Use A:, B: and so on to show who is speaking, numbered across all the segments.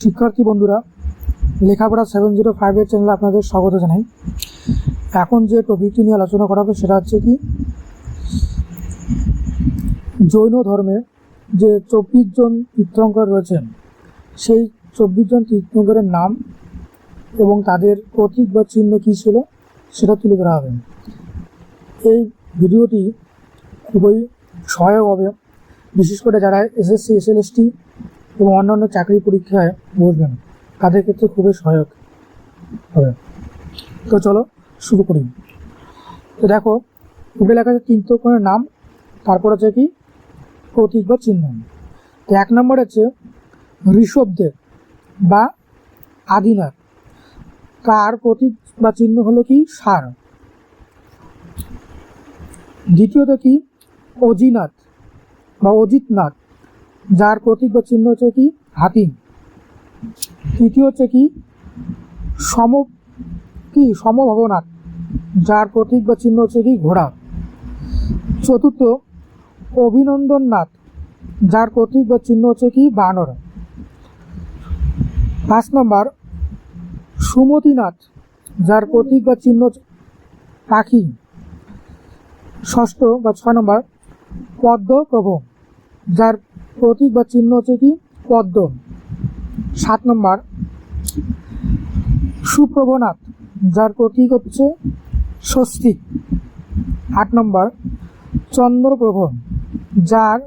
A: শিক্ষার্থী বন্ধুরা, লেখাপড়া সেভেন জিরো ফাইভের চ্যানেলে আপনাদের স্বাগত জানাই। এখন যে টপিকটি নিয়ে আলোচনা করা হবে সেটা হচ্ছে কি, জৈন ধর্মে যে চব্বিশ জন তীর্থঙ্কর রয়েছেন, সেই চব্বিশ জন তীর্থঙ্করের নাম এবং তাদের প্রতীক বা চিহ্ন কী ছিল সেটা তুলে ধরা হবে। এই ভিডিওটি খুবই সহায়ক হবে। বিশেষ করে যারা এসএসসি, এসএলএসটি এবং অন্যান্য চাকরি পরীক্ষায় বসবেন। তাদের ক্ষেত্রে খুবই সহায়ক হবে। তো চলো, শুরু করি। তো দেখো উপরে লেখা আছে তিন তক্ষণের নাম, তারপর হচ্ছে কি? প্রতীক বা চিহ্ন। তো এক নম্বর আছে ঋষভদেব বা আদিনাথ। তার প্রতীক বা চিহ্ন হলো কি? সার। দ্বিতীয়ত কি? অজিনাথ বা অজিতনাথ। যার প্রতীক বা চিহ্ন হচ্ছে কি? হাতি। তৃতীয় হচ্ছে কি? সম কি? সমভবনাথ। যার প্রতীক বা চিহ্ন হচ্ছে কি? ঘোড়া। চতুর্থ, অভিনন্দননাথ। যার প্রতীক বা চিহ্ন হচ্ছে কি? বানর। পাঁচ নম্বর, সুমতিনাথ। যার প্রতীক বা চিহ্ন পাখি। ষষ্ঠ বা ছয় নম্বর, পদ্মপ্রভ। যার প্রতীক বা চিহ্ন হচ্ছে কি? পদ্ম। সাত নম্বর। সুপ্রভনাথ, যার প্রতীক হচ্ছে স্বস্তিক আট নম্বর। চন্দ্রপ্রভ যার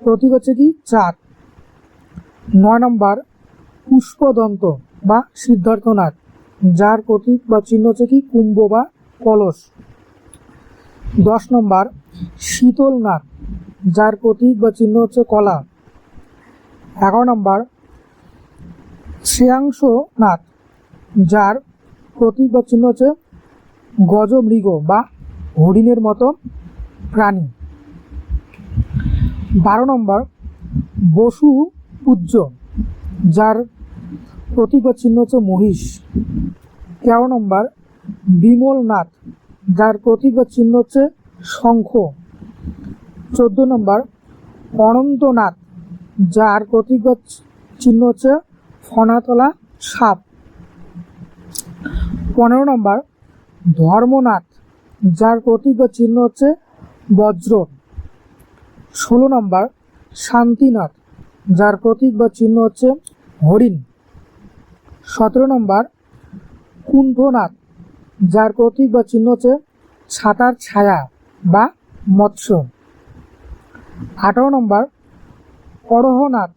A: প্রতীক হচ্ছে কি? চাঁদ। নয় নম্বর। পুষ্পদন্ত বা সিদ্ধার্থনাথ, যার প্রতীক বা চিহ্ন হচ্ছে কি? কুম্ভ বা কলস। দশ নম্বর। শীতলনাথ যার প্রতীক বা চিহ্ন হচ্ছে কলা। এগারো নম্বর শ্রেয়াংশ শ্রেয়াংশনাথ, যার প্রতীক বা চিহ্ন হচ্ছে গজমৃগ বা হরিণের মতো প্রাণী। বারো নম্বর, বসু পূজ্য, যার প্রতীক বা চিহ্ন হচ্ছে মহিষ। তেরো নম্বর, বিমলনাথ, যার প্রতীক বা চিহ্ন হচ্ছে শঙ্খ। চোদ্দ নম্বর, অনন্তনাথ, যার প্রতীক চিহ্ন হচ্ছে ফনাতলা সাপ। পনেরো নম্বর, ধর্মনাথ, যার প্রতীক চিহ্ন হচ্ছে বজ্র। ষোলো নম্বর, শান্তিনাথ, যার প্রতীক বা চিহ্ন হচ্ছে হরিণ। সতেরো নম্বর, কুণ্ঠনাথ, যার প্রতীক বা চিহ্ন হচ্ছে ছাতার ছায়া বা মৎস্য। আঠারো নম্বর অরহনাথ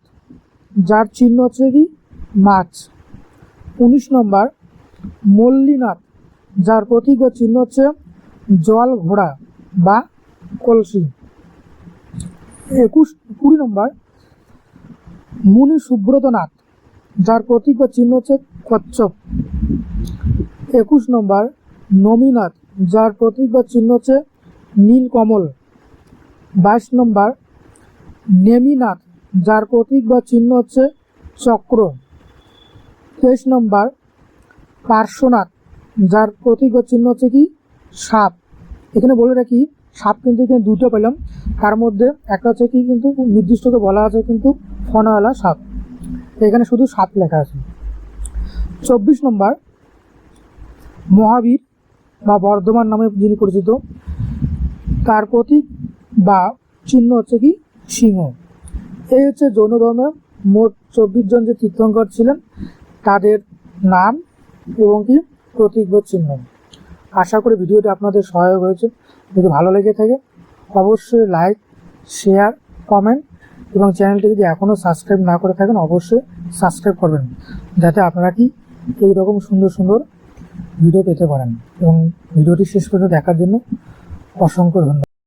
A: যার চিহ্ন হচ্ছে কি? মাছ। উনিশ নম্বর, মল্লীনাথ, যার প্রতীক বা চিহ্ন হচ্ছে জল ঘোড়া বা কলসি। একুশ, কুড়ি নম্বর, মুনি সুব্রতনাথ যার প্রতীক বা চিহ্ন হচ্ছে কচ্ছপ। একুশ নম্বর নমিনাথ যার প্রতীক বা চিহ্ন হচ্ছে নীলকমল বাইশ নম্বর, নেমিনাথ, যার প্রতীক বা চিহ্ন হচ্ছে চক্র। তেইশ নম্বর, পার্শ্বনাথ, যার প্রতীক বা চিহ্ন হচ্ছে কি? সাপ। এখানে বলে রাখি, সাপ কিন্তু এখানে দুটো পেলাম। তার মধ্যে একটা হচ্ছে কি কিন্তু নির্দিষ্ট বলা আছে কিন্তু ফনাওয়ালা সাপ। এখানে শুধু সাপ লেখা আছে। চব্বিশ নম্বর, মহাবীর বা বর্ধমান নামে যিনি পরিচিত, তার প্রতীক বা চিহ্ন হচ্ছে কি সিংহ। এই হচ্ছে জৈন ধর্মের মোট চব্বিশ জন যে তীর্থঙ্কর ছিলেন, তাদের নাম এবং কি প্রতীক চিহ্ন। আশা করি ভিডিওটি আপনাদের সহায়ক হয়েছে। যদি ভালো লেগে থাকে, অবশ্যই লাইক শেয়ার কমেন্ট এবং চ্যানেলটি যদি এখনও সাবস্ক্রাইব না করে থাকেন, অবশ্যই সাবস্ক্রাইব করবেন, যাতে আপনারা কি এই রকম সুন্দর সুন্দর ভিডিও পেতে পারেন। এবং ভিডিওটি শেষ পর্যন্ত দেখার জন্য অসংখ্য ধন্যবাদ।